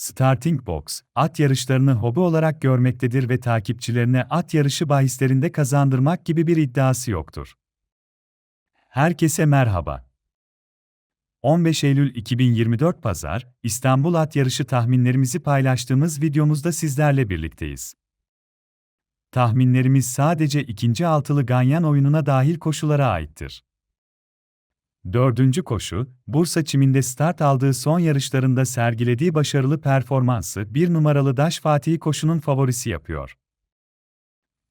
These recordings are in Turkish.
Starting Box, at yarışlarını hobi olarak görmektedir ve takipçilerine at yarışı bahislerinde kazandırmak gibi bir iddiası yoktur. Herkese merhaba. 15 Eylül 2024 Pazar, İstanbul At Yarışı tahminlerimizi paylaştığımız videomuzda sizlerle birlikteyiz. Tahminlerimiz sadece ikinci altılı ganyan oyununa dahil koşulara aittir. Dördüncü koşu, Bursa Çiminde start aldığı son yarışlarında sergilediği başarılı performansı bir numaralı Daş Fatih'i koşunun favorisi yapıyor.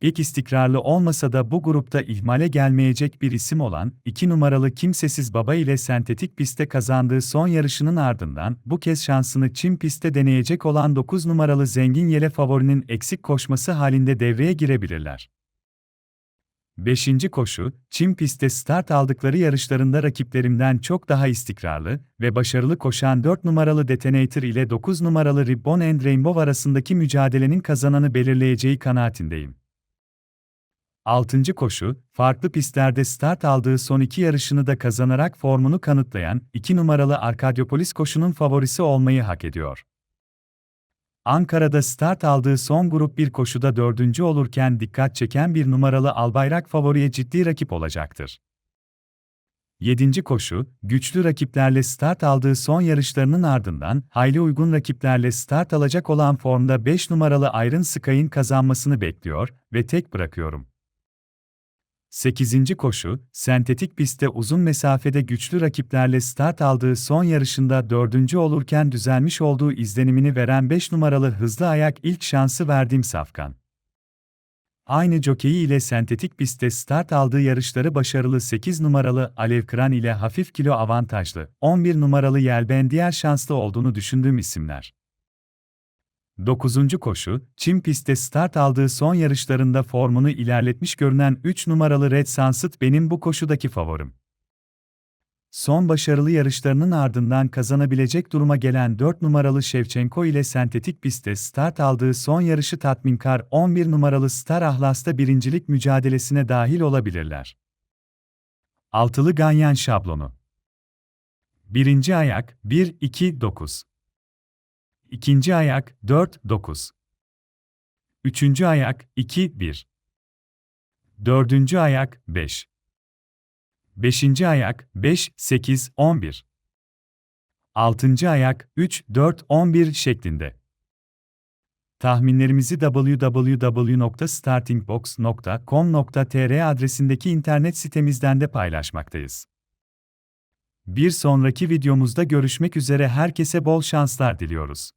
İlk istikrarlı olmasa da bu grupta ihmale gelmeyecek bir isim olan, 2 numaralı Kimsesiz Baba ile sentetik pistte kazandığı son yarışının ardından bu kez şansını çim pistte deneyecek olan 9 numaralı Zengin Yele favorinin eksik koşması halinde devreye girebilirler. 5. koşu, çim pistte start aldıkları yarışlarında rakiplerimden çok daha istikrarlı ve başarılı koşan 4 numaralı Detonator ile 9 numaralı Ribbon and Rainbow arasındaki mücadelenin kazananı belirleyeceği kanaatindeyim. 6. koşu, farklı pistlerde start aldığı son iki yarışını da kazanarak formunu kanıtlayan 2 numaralı Arkadyopolis koşunun favorisi olmayı hak ediyor. Ankara'da start aldığı son grup bir koşuda dördüncü olurken dikkat çeken bir numaralı Albayrak favoriye ciddi rakip olacaktır. 7. koşu, güçlü rakiplerle start aldığı son yarışlarının ardından, hayli uygun rakiplerle start alacak olan formda 5 numaralı Iron Sky'in kazanmasını bekliyor ve tek bırakıyorum. 8. koşu, sentetik pistte uzun mesafede güçlü rakiplerle start aldığı son yarışında dördüncü olurken düzelmiş olduğu izlenimini veren 5 numaralı hızlı ayak ilk şansı verdiğim Safkan. Aynı jokeyi ile sentetik pistte start aldığı yarışları başarılı 8 numaralı Alev Kıran ile hafif kilo avantajlı, 11 numaralı Yelben diğer şanslı olduğunu düşündüğüm isimler. 9. koşu, Çim pistte start aldığı son yarışlarında formunu ilerletmiş görünen 3 numaralı Red Sunset benim bu koşudaki favorim. Son başarılı yarışlarının ardından kazanabilecek duruma gelen 4 numaralı Shevchenko ile sentetik pistte start aldığı son yarışı tatminkar 11 numaralı Star Ahlas'ta birincilik mücadelesine dahil olabilirler. Altılı Ganyan şablonu Birinci ayak 1-2-9 İkinci ayak 4-9. Üçüncü ayak 2-1. Dördüncü ayak 5. Beşinci ayak 5-8-11. Altıncı ayak 3-4-11 şeklinde. Tahminlerimizi www.startingbox.com.tr adresindeki internet sitemizden de paylaşmaktayız. Bir sonraki videomuzda görüşmek üzere herkese bol şanslar diliyoruz.